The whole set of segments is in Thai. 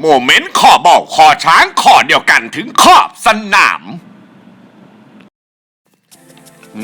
โมเมนต์ขอบอลขอช้างขอเดียวกันถึงขอบสนาม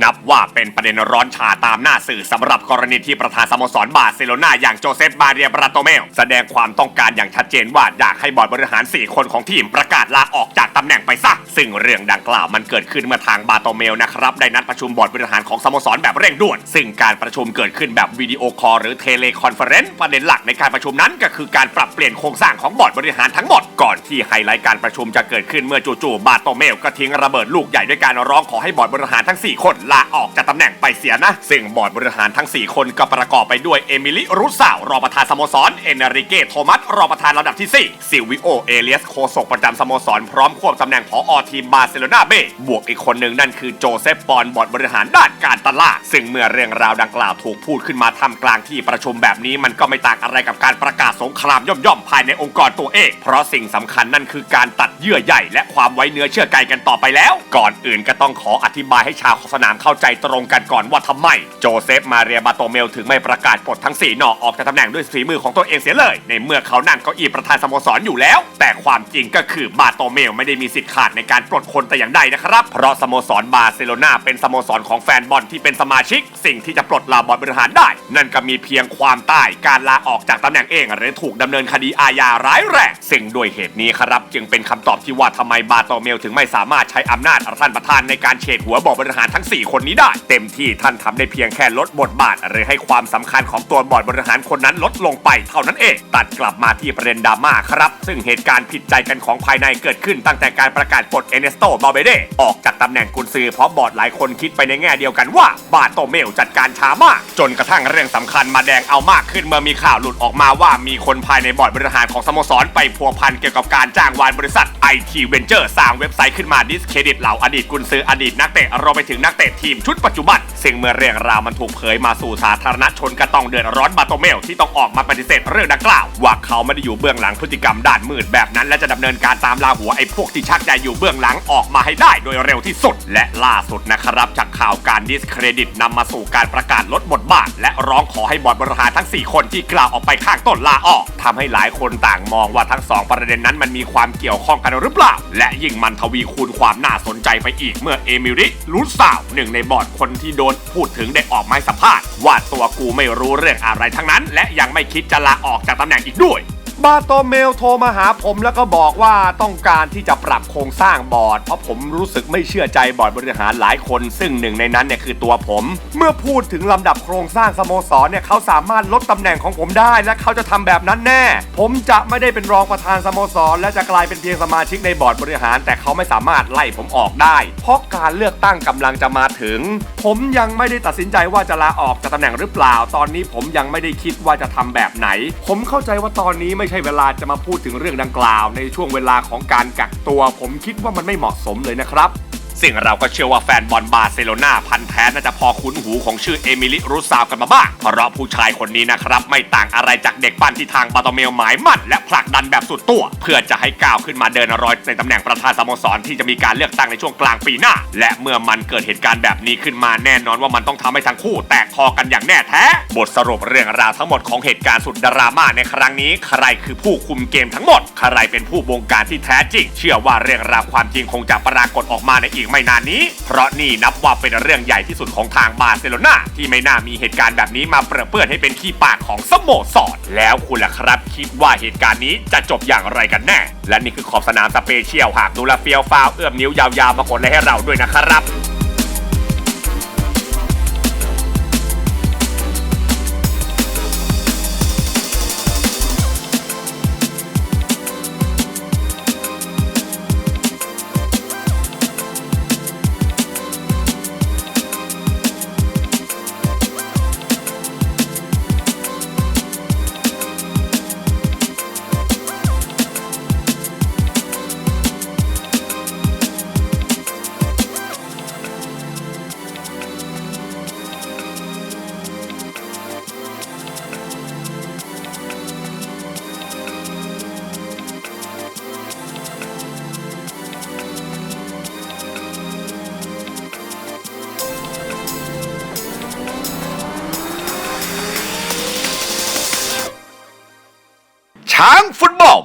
นับว่าเป็นประเด็นร้อนชาตามหน้าสื่อสำหรับกรณีที่ประธานสโมสรบาร์เซโลนาอย่างโจเซฟบาเรียบราโตเมล แสดงความต้องการอย่างชัดเจนว่าอยากให้บอร์ดบริหาร 4 คนของทีมประกาศลาออกจากตำแหน่งไปซะ ซึ่งเรื่องดังกล่าวมันเกิดขึ้นเมื่อทางบาโตเมลนะครับ ได้นัดประชุมบอร์ดบริหารของสโมสรแบบเร่งด่วน ซึ่งการประชุมเกิดขึ้นแบบวิดีโอคอลหรือเทเลคอนเฟอเรนซ์ประเด็นหลักในการประชุมนั้น ก็คือการปรับเปลี่ยนโครงสร้างของบอร์ดบริหารทั้งหมดก่อนที่ไฮไลท์การประชุมจะเกิดขึ้นเมื่อจู่ๆบาโตเมลก็ทิ้งระเบิดลูกใหญ่ด้วยการร้องขอให้บอร์ดบริหารทั้ง 4 คนลาออกจากตำแหน่งไปเสียนะ ซึ่งบอร์ดบริหารทั้ง 4 คนก็ประกอบไปด้วยเอมิลิรุสาวรองประธานสโมสร เอนริเกโทมัสรองประธานลำดับที่ 4 ซิลวิโอเอเลียสโคศกประจำสโมสร พร้อมควบตำแหน่งผออทีมบาร์เซโลนาเบ้บวกอีกคนหนึ่งนั่นคือโจเซฟปอนบอร์ดบริหารด้านการตลาด ซึ่งเมื่อเรื่องราวดังกล่าวถูกพูดขึ้นมาทำกลางที่ประชุมแบบนี้มันก็ไม่ต่างอะไรกับการประกาศสงครามย่อมๆภายในองค์กรตัวเอง เพราะสิ่งสำคัญนั่นคือการตัดเยื่อใยและความไว้เนื้อเชื่อใจกันต่อไปแล้ว ก่อนอื่นก็ต้องขออธิบายให้ชาวสนามเข้าใจตรงกันก่อนว่าทำไม โจเซฟมาเรียบาโตเมลถึงไม่ประกาศปลดทั้ง 4 หน่อออกจากตำแหน่งด้วยฝีมือของตัวเองเสียเลย ในเมื่อเขานั่งเก้าอี้ประธานสโมสรอยู่แล้ว แต่ความจริงก็คือบาโตเมลไม่ได้มีสิทธิ์ขาดในการปลดคนแต่อย่างใดนะครับ เพราะสโมสรบาร์เซโลนาเป็นสโมสรของแฟนบอลที่เป็นสมาชิก สิ่งที่จะปลดลาบอลบริหารได้ นั่นก็มีเพียงความตายการลาออกจากตำแหน่งเอง หรือถูกดำเนินคดีอาญาร้ายแรงซึ่งด้วยเหตุนี้ครับ จึงเป็นคำตอบที่ว่าทำไมบาโตเมลถึงไม่สามารถใช้อำนาจท่านประธานในการเฉดหัวบอร์ดบริหารทั้ง4 คนนี้ได้ เต็มที่ท่านทำได้เพียงแค่ลดบทบาท หรือให้ความสำคัญของตัวบอร์ดบริหารคนนั้นลดลงไปเท่านั้นเอง ตัดกลับมาที่ประเด็นดราม่าครับ ซึ่งเหตุการณ์ผิดใจกันของภายในเกิดขึ้นตั้งแต่การประกาศปลดเอเนสโตบาเบเดออกจากตำแหน่งกุนซือเพราะบอร์ดหลายคนคิดไปในแง่เดียวกันว่าบาโตเมลจัดการช้ามาก จนกระทั่งเรื่องสำคัญมาแดงเอามากขึ้นเมื่อมีข่าวหลุดออกมาว่ามีคนภายในบอร์ดบริหารของสโมสรไปพัวพันเกี่ยวกับการจ้างวานบริษัท IT Venture สร้างเว็บไซต์ขึ้นมาดิสเครดิตเหล่าอดีตกุนซืออดีตนักเตะรวมไปถึงนักเตะทีมชุดปัจจุบัน ซึ่งเมื่อเรื่องราวมันถูกเผยมาสู่สาธารณชนก็ต้องเดือดร้อนบาโตเมลที่ต้องออกมาปฏิเสธเรื่องดังกล่าว ว่าเขาไม่ได้อยู่เบื้องหลังพฤติกรรมด้านมืดแบบนั้นและจะดำเนินการตามลาหัวไอ้พวกที่ชักใยอยู่เบื้องหลังออกมาให้ได้โดยเร็วที่สุด และล่าสุดนะครับจากข่าวการดิสเครดิตนำมาสู่การประกาศลดบทบาท และร้องขอให้บอร์ดบริหารทั้ง 4 คนที่กล่าวออกไปข้างต้นลาออกทำให้หลายคนต่างมองว่าทั้งสองประเด็นนั้นมันมีความเกี่ยวข้องกันหรือเปล่า และยิ่งมันทวีคูณความน่าสนใจไปอีกเมื่อเอมิริลูสาวหนึ่งในบอร์ดคนที่โดนพูดถึงได้ออกมาให้สัมภาษณ์ว่าตัวกูไม่รู้เรื่องอะไรทั้งนั้น และยังไม่คิดจะลาออกจากตำแหน่งอีกด้วย บาโตเมลโทรมาหาผมแล้วก็บอกว่าต้องการที่จะปรับโครงสร้างบอร์ด เพราะผมรู้สึกไม่เชื่อใจบอร์ดบริหารหลายคน ซึ่งหนึ่งในนั้นเนี่ยคือตัวผม เมื่อพูดถึงลำดับโครงสร้างสโมสรเนี่ยเขาสามารถลดตำแหน่งของผมได้ และเขาจะทำแบบนั้นแน่ ผมจะไม่ได้เป็นรองประธานสโมสร และจะกลายเป็นเพียงสมาชิกในบอร์ดบริหาร แต่เขาไม่สามารถไล่ผมออกได้ เพราะการเลือกตั้งกำลังจะมาถึง ผมยังไม่ได้ตัดสินใจว่าจะลาออกจากตำแหน่งหรือเปล่า ตอนนี้ผมยังไม่ได้คิดว่าจะทำแบบไหน ผมเข้าใจว่าตอนนี้ไม่ใช่เวลาจะมาพูดถึงเรื่องดังกล่าว ในช่วงเวลาของการกักตัว ผมคิดว่ามันไม่เหมาะสมเลยนะครับ ซึ่งเราก็เชื่อว่าแฟนบอลบาร์เซโลนาพันแท้น่าจะพอคุ้นหูของชื่อเอมิลิรูซาวกันมาบ้าง เพราะผู้ชายคนนี้นะครับ ไม่ต่างอะไรจากเด็กปั้นที่ทางบาโตเมลหมายมั่น และผลักดันแบบสุดตัว เพื่อจะให้ก้าวขึ้นมาเดินรอยในตำแหน่งประธานสโมสรที่จะมีการเลือกตั้งในช่วงกลางปีหน้า และเมื่อมันเกิดเหตุการณ์แบบนี้ขึ้นมาแน่นอนว่ามันต้องทำให้ทั้งคู่แตกคอกันอย่างแน่แท้ บทสรุปเรื่องราวทั้งหมดของเหตุการณ์สุดดราม่าในครั้งนี้ ใครคือผู้คุมเกมทั้งหมด ใครเป็นผู้บงการที่แท้จริง เชื่อว่าเรื่องราวความจริงคงจะปรากฏออกมาในอีกไม่นานนี้ เพราะนี่นับว่าเป็นเรื่องใหญ่ที่สุดของทางบาร์เซโลนาที่ไม่น่ามีเหตุการณ์แบบนี้มาเปรอะเปื้อนให้เป็นขี้ปากของสโมสรแล้วคุณล่ะครับ คิดว่าเหตุการณ์นี้จะจบอย่างไรกันแน่ และนี่คือขอบสนามสเปเชียลหากดูแลเฟียวฟาวเอื้อมนิ้วยาวๆมากดไลค์ให้เราด้วยนะครับ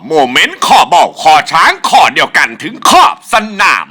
โมเมนต์ขอบอกขอช้างขอเดียวกันถึงขอบสนาม